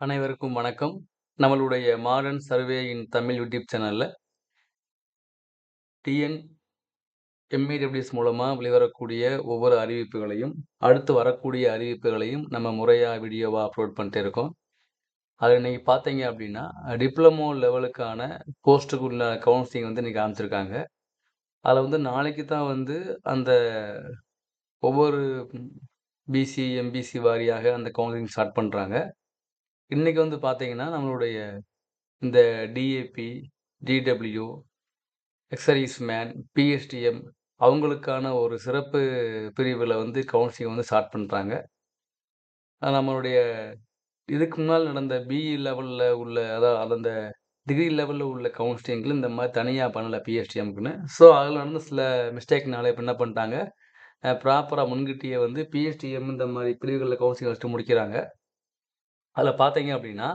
அனைவருக்கும் வணக்கம். நம்மளுடைய modern survey in Tamil YouTube சேனலில் டிஎன் எம்இடபிள்யூஎஸ் மூலமாக வெளிவரக்கூடிய ஒவ்வொரு அறிவிப்புகளையும், அடுத்து வரக்கூடிய அறிவிப்புகளையும் நம்ம முறையாக வீடியோவாக அப்லோட் பண்ணிட்டு இருக்கோம். அதில் இன்றைக்கி பார்த்தீங்க அப்படின்னா, டிப்ளமோ லெவலுக்கான போஸ்ட்டுக்குள்ள கவுன்சிலிங் வந்து இன்றைக்கி ஆரம்பிச்சிருக்காங்க. அதில் வந்து நாளைக்கு தான் வந்து அந்த ஒவ்வொரு பிசி, எம்பிசி வாரியாக அந்த கவுன்சிலிங் ஸ்டார்ட் பண்ணுறாங்க இன்றைக்கி வந்து பார்த்தீங்கன்னா, நம்மளுடைய இந்த டிஏபி, டிடபிள்யூ, எக்ஸரீஸ் மேன், பிஎஸ்டிஎம் அவங்களுக்கான ஒரு சிறப்பு பிரிவில் வந்து கவுன்சிலிங் வந்து ஸ்டார்ட் பண்ணுறாங்க நம்மளுடைய இதுக்கு முன்னால் நடந்த பிஇ லெவலில் உள்ள அதாவது அந்த டிகிரி லெவலில் உள்ள கவுன்சிலிங்கில் இந்த மாதிரி தனியாக பண்ணலை பிஎஸ்டிஎம்க்குன்னு. ஸோ, அதில் நடந்த சில மிஸ்டேக்னால இப்போ என்ன பண்ணிட்டாங்க, ப்ராப்பராக முன்கிட்டியே வந்து பிஎஸ்டிஎம் இந்த மாதிரி பிரிவுகளில் கவுன்சிலிங் வச்சுட்டு முடிக்கிறாங்க. அதில் பார்த்தீங்க அப்படின்னா,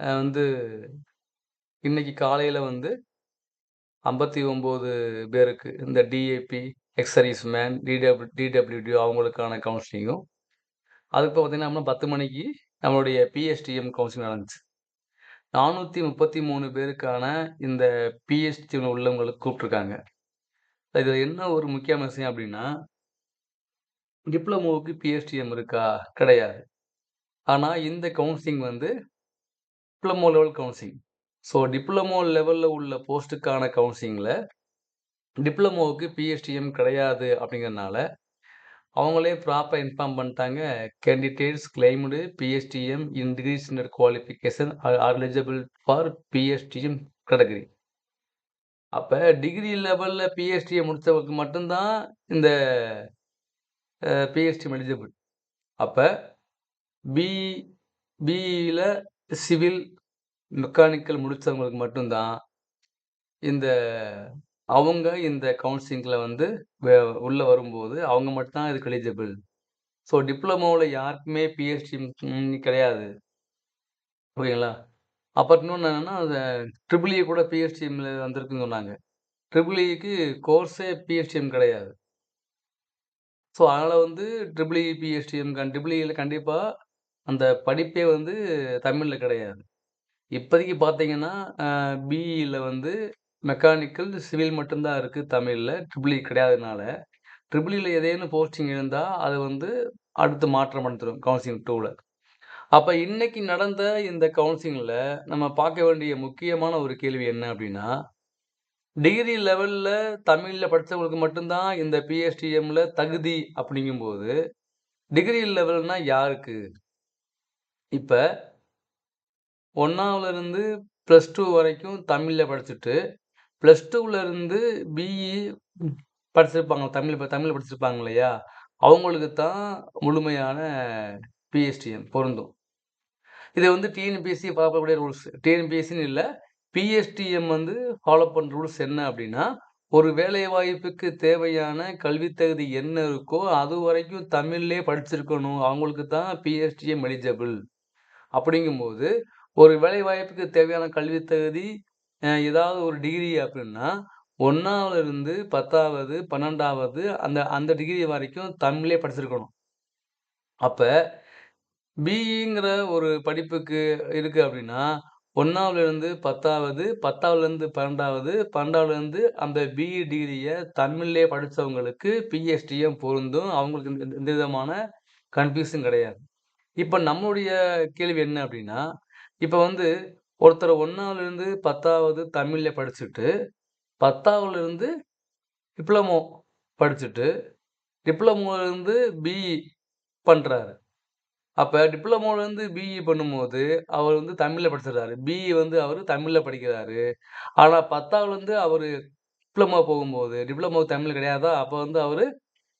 வந்து இன்னைக்கு காலையில் வந்து 59 பேருக்கு இந்த டிஏபி, எக்ஸரீஸ் மேன், டிடபிள் டிடபிள்யூடி அவங்களுக்கான கவுன்சிலிங்கும், அதுக்கு பார்த்தீங்கன்னா, பத்து மணிக்கு நம்மளுடைய பிஎஸ்டிஎம் கவுன்சிலிங் நடந்துச்சு. 433 பேருக்கான இந்த பிஎஸ்டிஎம் உள்ளவங்களுக்கு கூப்பிட்ருக்காங்க இதில் என்ன ஒரு முக்கியமான விஷயம் அப்படின்னா டிப்ளமோவுக்கு பிஎஸ்டிஎம் இருக்கா? கிடையாது. ஆனால் இந்த கவுன்சிலிங் வந்து diploma level counselling. So, diploma லெவலில் உள்ள போஸ்ட்டுக்கான கவுன்சிலிங்கில் டிப்ளமோவுக்கு பிஎஸ்டிஎம் கிடையாது அப்படிங்கிறனால, அவங்களே ப்ராப்பராக இன்ஃபார்ம் பண்ணிட்டாங்க. Candidates claimed PSTM in degree standard qualification are are eligible for PSTM category. அப்போ டிகிரி லெவலில் பிஹெச்டியை முடித்தவங்களுக்கு மட்டும்தான் இந்த பிஹெச்டி எலிஜிபிள். அப்போ பிஇ பிஇல சிவில், மெக்கானிக்கல் முடித்தவங்களுக்கு மட்டும் தான் இந்த அவங்க இந்த கவுன்சிலிங்கில் வந்து உள்ளே வரும்போது அவங்க மட்டும் தான் இதுக்கு எலிஜிபிள். ஸோ, டிப்ளமோவில் யாருக்குமே பிஹெச்டி கிடையாது. ஓகேங்களா? அப்புறம் இன்னொன்று என்னென்னா அந்த ட்ரிபிள்இ e கூட பிஹெச்டிஎம்மில் வந்திருக்குன்னு சொன்னாங்க. ட்ரிபிள்இக்கு கோர்ஸே பிஹெச்டிஎம் கிடையாது. ஸோ, அதனால் வந்து ட்ரிபிள்இ பிஹெச்டிஎம் e, கண் ட்ரிபிள்இயில் e கண்டிப்பாக அந்த படிப்பே வந்து தமிழில் கிடையாது. இப்போதைக்கு பார்த்தீங்கன்னா, பிஇயில் வந்து மெக்கானிக்கல், சிவில் மட்டும்தான் இருக்குது தமிழில் ட்ரிபிள் இ e கிடையாததுனால, ட்ரிபிள் போஸ்டிங் இருந்தால் அது வந்து அடுத்து மாற்றம் அடைந்துரும் கவுன்சிலிங் டூவில் அப்போ இன்னைக்கு நடந்த இந்த கவுன்சிலிங்கில் நம்ம பார்க்க வேண்டிய முக்கியமான ஒரு கேள்வி என்ன அப்படின்னா, டிகிரி லெவலில் தமிழில் படிச்சவங்களுக்கு மட்டும்தான் இந்த பிஎஸ்டிஎம்மில் தகுதி அப்படிங்கும்போது, டிகிரி லெவல்னால் யாருக்கு? இப்ப 1ஆவதுல இருந்து பிளஸ் 2 வரைக்கும் தமிழில் படிச்சுட்டு, ப்ளஸ் டூவிலேருந்து பிஇ படிச்சிருப்பாங்க. தமிழ் தமிழ்ல படிச்சிருப்பாங்க இல்லையா? அவங்களுக்கு தான் முழுமையான பிஎஸ்டிஎம் பொருந்தும். இது வந்து டிஎன்பிஎஸ்சி ஃபாலோ பண்ணக்கூடிய ரூல்ஸ். டிஎன்பிஎஸ்சின்னு இல்லை பிஎஸ்டிஎம் வந்து ஃபாலோ பண்ணுற ரூல்ஸ் என்ன அப்படின்னா, ஒரு வேலைவாய்ப்புக்கு தேவையான கல்வித் தகுதி என்ன இருக்கோ, அது வரைக்கும் தமிழ்லேயே படிச்சிருக்கணும். அவங்களுக்கு தான் பிஎஸ்டிஎம் எலிஜிபிள். அப்படிங்கும்போது, ஒரு வேலைவாய்ப்புக்கு தேவையான கல்வி தகுதி ஏதாவது ஒரு டிகிரி அப்படின்னா, ஒன்றாவதுலேருந்து பத்தாவது பன்னெண்டாவது அந்த அந்த டிகிரி வரைக்கும் தமிழே படிச்சிருக்கணும். அப்போ பிஇங்கிற ஒரு படிப்புக்கு இருக்குது அப்படின்னா, ஒன்றாவதுலேருந்து பத்தாவது பத்தாவதுலேருந்து பன்னெண்டாவது பன்னெண்டாவதுலேருந்து அந்த பிஇ டிகிரியை தமிழ்லேயே படித்தவங்களுக்கு பிஎஸ்டியும் பொருந்தும். அவங்களுக்கு எந்த விதமான கன்ஃப்யூஸும் கிடையாது. இப்போ நம்மளுடைய கேள்வி என்ன அப்படின்னா, இப்போ வந்து ஒருத்தர் 1ஆவதுல இருந்து 10வது தமிழ்ல படிச்சுட்டு, பத்தாவதுலேருந்து டிப்ளமோ படிச்சுட்டு, டிப்ளமோலேருந்து பிஇ பண்ணுறாரு அப்போ டிப்ளமோலேருந்து பிஇ பண்ணும்போது, அவர் வந்து தமிழில் படிச்சிடுறாரு. பிஇ வந்து அவர் தமிழில் படிக்கிறாரு. ஆனால் பத்தாவதுலேருந்து அவர் டிப்ளமோ போகும்போது, டிப்ளமோ தமிழ் கிடையாதா? அப்போ வந்து அவர்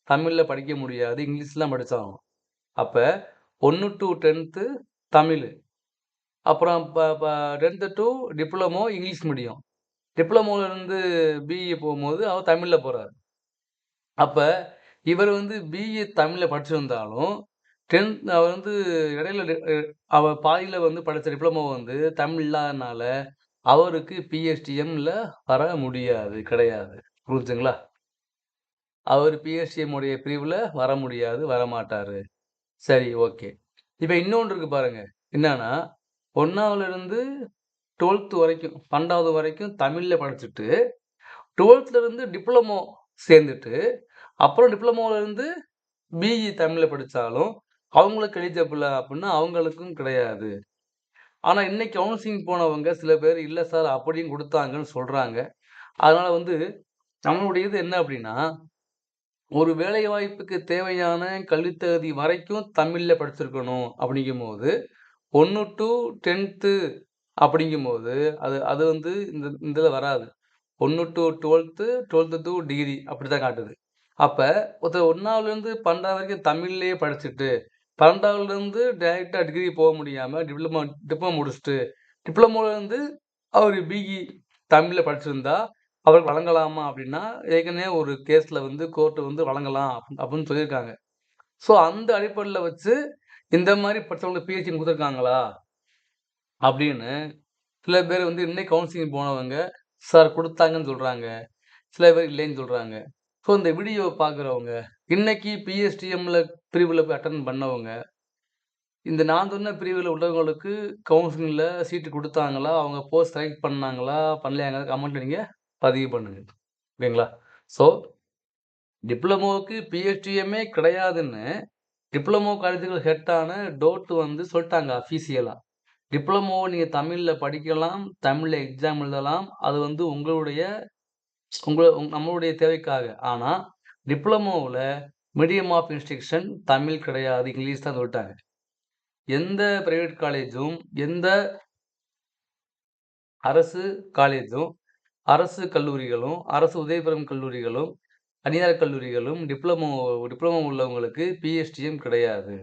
தமிழில் படிக்க முடியாது. இங்கிலீஷ்லாம் படித்தாங்க அப்போ ஒன்று டூ டென்த்து தமிழ் அப்புறம் இப்போ ப 10த் டூ டிப்ளமோ இங்கிலீஷ் மீடியம். டிப்ளமோலேருந்து பிஇ போகும்போது அவர் தமிழில் போகிறார் அப்போ இவர் வந்து பிஇ தமிழில் படிச்சிருந்தாலும், 10த் அவர் வந்து இடையில அவர் பாதியில் வந்து படித்த டிப்ளமோ வந்து தமிழ் இல்லாதனால, அவருக்கு பிஎஸ்டிஎம்மில் வர முடியாது. கிடையாது. புரிஞ்சுங்களா அவர் பிஎஸ்டிஎம் உடைய பிரிவில் வர முடியாது. வரமாட்டார் சரி ஓகே. இப்போ இன்னொன்று இருக்கு பாருங்கள் என்னன்னா, 1வதுலேருந்து 12த் வரைக்கும் 12வது வரைக்கும் தமிழில் படிச்சுட்டு, 12த்லேருந்து டிப்ளமோ சேர்ந்துட்டு, அப்புறம் டிப்ளமோலேருந்து பிஇ தமிழில் படித்தாலும் அவங்களுக்கு எலிஜிபிளா அப்படின்னா அவங்களுக்கும் கிடையாது. ஆனால் இன்னைக்கு கவுன்சிலிங் போனவங்க சில பேர் இல்லை சார் அப்படியும் கொடுத்தாங்கன்னு சொல்கிறாங்க அதனால் வந்து நம்மளுடைய இது என்ன அப்படின்னா ஒரு வேலைவாய்ப்புக்கு தேவையான கல்வித்தகுதி வரைக்கும் தமிழில் படிச்சிருக்கணும் அப்படிங்கும்போது, ஒன்று டு டென்த்து அப்படிங்கும்போது, அது அது வந்து இந்த இதில் வராது. ஒன்று to twelfth twelfth to degree அப்படி தான் காட்டுது. அப்போ ஒருத்தர் 1வதுலேருந்து 12வது வரைக்கும் தமிழ்லேயே படிச்சுட்டு, பன்னெண்டாவதுலேருந்து டைரெக்டாக டிகிரி போக முடியாமல் டிப்ளமோ டிப்ளமோ முடிச்சுட்டு, டிப்ளமோலேருந்து அவர் பிஇ தமிழில் படிச்சிருந்தா, அவருக்கு வழங்கலாமா அப்படின்னா ஏற்கனவே ஒரு கேஸில் வந்து கோர்ட்டு வந்து வழங்கலாம் அப்படின்னு சொல்லியிருக்காங்க. ஸோ அந்த அடிப்படையில் வச்சு இந்த மாதிரி படித்தவங்களுக்கு பிஹெச்டி கொடுத்துருக்காங்களா? அப்படின்னு சில பேர் வந்து இன்னைக்கு கவுன்சிலிங் போனவங்க, சார் கொடுத்தாங்கன்னு சொல்கிறாங்க சில பேர் இல்லைன்னு சொல்கிறாங்க ஸோ இந்த வீடியோ பார்க்குறவங்க, இன்னைக்கு பிஎஸ்டிஎம்ல பிரிவில் போய் அட்டன் பண்ணவங்க, இந்த நான் சொன்ன பிரிவில் உள்ளவங்களுக்கு கவுன்சிலிங்ல சீட்டு கொடுத்தாங்களா? அவங்க போஸ்ட் செலக்ட் பண்ணாங்களா? பண்ணலையாங்க கமெண்ட் நீங்கள் பதிவு பண்ணுங்க. ஓகேங்களா? ஸோ டிப்ளமோவுக்கு பிஹெச்டிஎம்ஏ கிடையாதுன்னு, டிப்ளமோ காலேஜுக்கு ஹெட்டான டோட் வந்து சொல்லிட்டாங்க அஃபீஷியலாக டிப்ளமோ நீங்கள் தமிழில் படிக்கலாம், தமிழில் எக்ஸாம் எழுதலாம். அது வந்து உங்களுடைய உங்களை நம்மளுடைய தேவைக்காக. ஆனால் டிப்ளமோவில் மீடியம் ஆஃப் இன்ஸ்ட்ரக்ஷன் தமிழ் கிடையாது. இங்கிலீஷ் தான் சொல்லிட்டாங்க எந்த பிரைவேட் காலேஜும், எந்த அரசு காலேஜும், அரசு கல்லூரிகளும், அரசு உதயபுரம் கல்லூரிகளும், தனியார் கல்லூரிகளும் டிப்ளமோ டிப்ளமோ உள்ளவங்களுக்கு பிஎஸ்டிஎம் கிடையாது.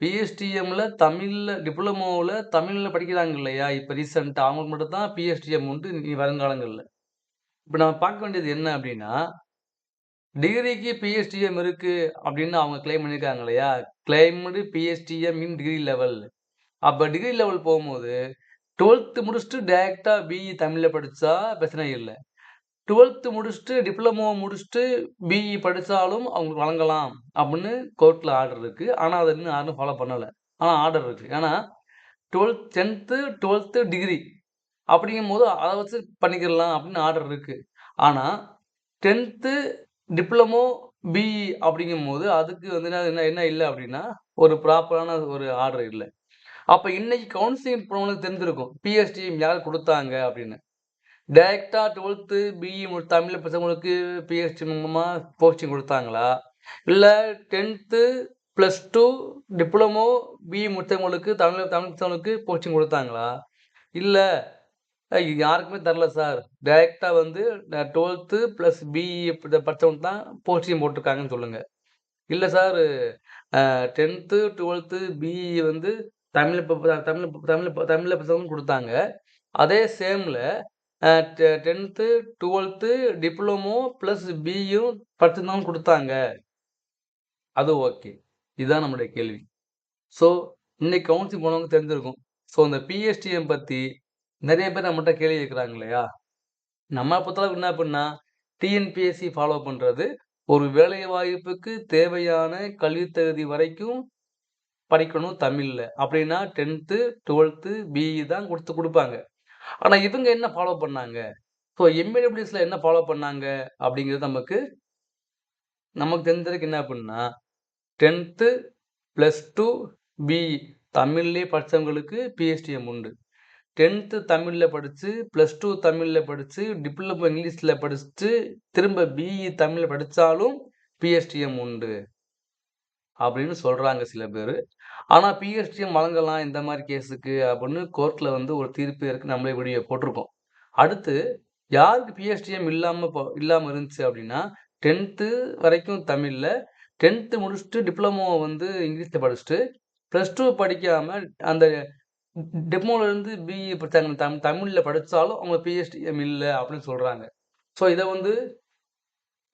பிஎஸ்டிஎம்மில் தமிழில் டிப்ளமோவில் தமிழில் படிக்கிறாங்க இல்லையா? இப்போ ரீசெண்டாக அவங்களுக்கு மட்டும் தான் பிஎஸ்டிஎம் உண்டு இனி வருங்காலங்களில் இப்போ நம்ம பார்க்க வேண்டியது என்ன அப்படின்னா டிகிரிக்கு பிஎஸ்டிஎம் இருக்குது அப்படின்னு அவங்க கிளைம் பண்ணியிருக்காங்க இல்லையா? Claimed PSTM in degree level. அப்போ டிகிரி லெவல் போகும்போது 12த் முடிச்சுட்டு டேரெக்டாக பிஇ தமிழில் படித்தா பிரச்சனை இல்லை. டுவெல்த்து முடிச்சுட்டு டிப்ளமோ முடிச்சுட்டு பிஇ படித்தாலும் அவங்களுக்கு வழங்கலாம் அப்படின்னு கோர்ட்டில் ஆர்டர் இருக்குது ஆனால் அதை இன்னும் யாரும் ஃபாலோ பண்ணலை. ஆனால் ஆர்டர் இருக்குது ஏன்னா 12த் 10த் 12த் டிகிரி அப்படிங்கும்போது அதை வச்சு பண்ணிக்கிடலாம் அப்படின்னு ஆர்டர் இருக்குது ஆனால் டென்த்து டிப்ளமோ பிஇ அப்படிங்கும்போது அதுக்கு வந்து என்ன என்ன இல்லை அப்படின்னா ஒரு ப்ராப்பரான ஒரு ஆர்டர் இல்லை. அப்போ இன்னைக்கு கவுன்சிலிங் போனவங்களுக்கு தெரிஞ்சிருக்கும். பிஎஸ்டிஎம் யார் கொடுத்தாங்க அப்படின்னு. டைரக்ட்டா 12த் பிஇ மு பசங்களுக்கு பிஎஸ்டி மூலமாக போஸ்டிங் கொடுத்தாங்களா இல்லை tenth plus two diploma B E முடித்தவங்களுக்கு தமிழ் தமிழ் பசங்களுக்கு போஸ்டிங் கொடுத்தாங்களா இல்லை யாருக்குமே தரல சார். டைரெக்டாக வந்து டுவெல்த்து ப்ளஸ் பிஇ படித்தவங்க தான் போஸ்டிங் போட்டிருக்காங்கன்னு சொல்லுங்கள் இல்லை சார் டென்த்து டுவெல்த்து பிஇ வந்து தமிழ் இப்போ தமிழ் தமிழ் தமிழில் படிச்சவங்களுக்கு கொடுத்தாங்க அதே சேமில் டென்த்து டெ 10த் 12த் டிப்ளமோ ப்ளஸ் பியும் படிச்சிருந்தவங்க கொடுத்தாங்க அது ஓகே. இதுதான் நம்முடைய கேள்வி. ஸோ இன்னைக்கு கவுன்சிலிங் போனவங்களுக்கு தெரிஞ்சிருக்கும். ஸோ இந்த பிஎஸ்டிஎம் பற்றி நிறைய பேர் நம்மகிட்ட கேள்வி கேட்குறாங்க இல்லையா? நம்ம பொறுத்தளவுக்கு என்ன அப்படின்னா டிஎன்பிஎஸ்சி ஃபாலோ பண்ணுறது ஒரு வேலைவாய்ப்புக்கு தேவையான கல்வித் தகுதி வரைக்கும் படிக்கணும் தமிழில் அப்படின்னா 10த் 12த் பிஇ தான் கொடுத்து கொடுப்பாங்க ஆனால் இவங்க என்ன ஃபாலோ பண்ணாங்க? ஸோ எம்ஏடபிள்யூஎஸ்ல என்ன ஃபாலோ பண்ணாங்க? அப்படிங்கிறது நமக்கு நமக்கு தெரிஞ்சதுக்கு என்ன அப்படின்னா டென்த்து ப்ளஸ் டூ பிஇ தமிழ்லேயே படிச்சவங்களுக்கு பிஎஸ்டிஎம் உண்டு. டென்த்து தமிழில் படித்து ப்ளஸ் டூ தமிழில் படித்து டிப்ளமோ இங்கிலீஷில் படிச்சுட்டு, திரும்ப பிஇ தமிழில் படித்தாலும் பிஎஸ்டிஎம் உண்டு. அப்படின்னு சொல்கிறாங்க சில பேர் ஆனால் பிஎஸ்டிஎம் வழங்கலாம் இந்த மாதிரி கேஸுக்கு அப்படின்னு கோர்ட்டில் வந்து ஒரு தீர்ப்பு இருக்கு. நம்மளே வீடியோ போட்டிருக்கோம். அடுத்து யாருக்கு பிஎஸ்டிஎம் இல்லாமல் ப இல்லாமல் இருந்துச்சு அப்படின்னா, 10த் வரைக்கும் தமிழில் டென்த்து முடிச்சுட்டு டிப்ளமோ வந்து இங்கிலீஷில் படிச்சுட்டு, ப்ளஸ் டூ படிக்காமல் அந்த டிப்ளமோலேருந்து பிஇ படிச்சாங்க தமிழ் தமிழில் படித்தாலும் அவங்க பிஎஸ்டிஎம் இல்லை அப்படின்னு சொல்கிறாங்க ஸோ இதை வந்து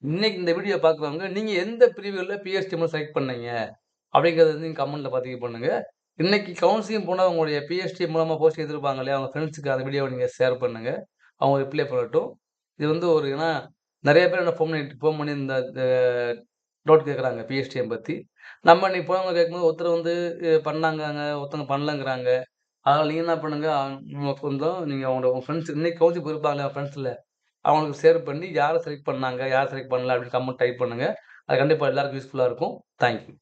இன்னைக்கு இந்த வீடியோ பார்க்குறவங்க, நீங்கள் எந்த பிரிவுகள்ல மூலம் செலக்ட் பண்ணீங்க? அப்படிங்கிறத வந்து நீங்கள் கமெண்ட்டில் பதிவு பண்ணுங்க. இன்னைக்கு கவுன்சிலிங் போனவங்களுடைய பிஎஸ்டி மூலமாக போஸ்ட் எடுத்துருப்பாங்க இல்லையா? அவங்க ஃப்ரெண்ட்ஸ்க்கு அந்த வீடியோவை நீங்கள் ஷேர் பண்ணுங்க. அவங்க ரிப்ளை பண்ணட்டும். இது வந்து ஒரு ஏன்னா நிறைய பேர் என்ன ஃபோன் பண்ணி ஃபோன் பண்ணி இந்த டவுட் கேட்குறாங்க பிஎஸ்டிஎம் பற்றி நம்ம நீ போனவங்க கேட்கும்போது ஒருத்தர் வந்து பண்ணாங்க ஒருத்தவங்க பண்ணலங்கிறாங்க அதனால் நீங்கள் என்ன பண்ணுங்கள் கொஞ்சம் நீங்கள் அவங்களோட உங்கள் ஃப்ரெண்ட்ஸ் இன்னைக்கு கவுன்சில் போயிருப்பாங்க ஃப்ரெண்ட்ஸில் அவங்களுக்கு ஷேர் பண்ணி யாரை செலக்ட் பண்ணாங்க யார் செலக்ட் பண்ணல அப்படின்னு கமெண்ட் டைப் பண்ணுங்கள் அது கண்டிப்பாக எல்லாருக்கும் யூஸ்ஃபுல்லாக இருக்கும். தேங்க்யூ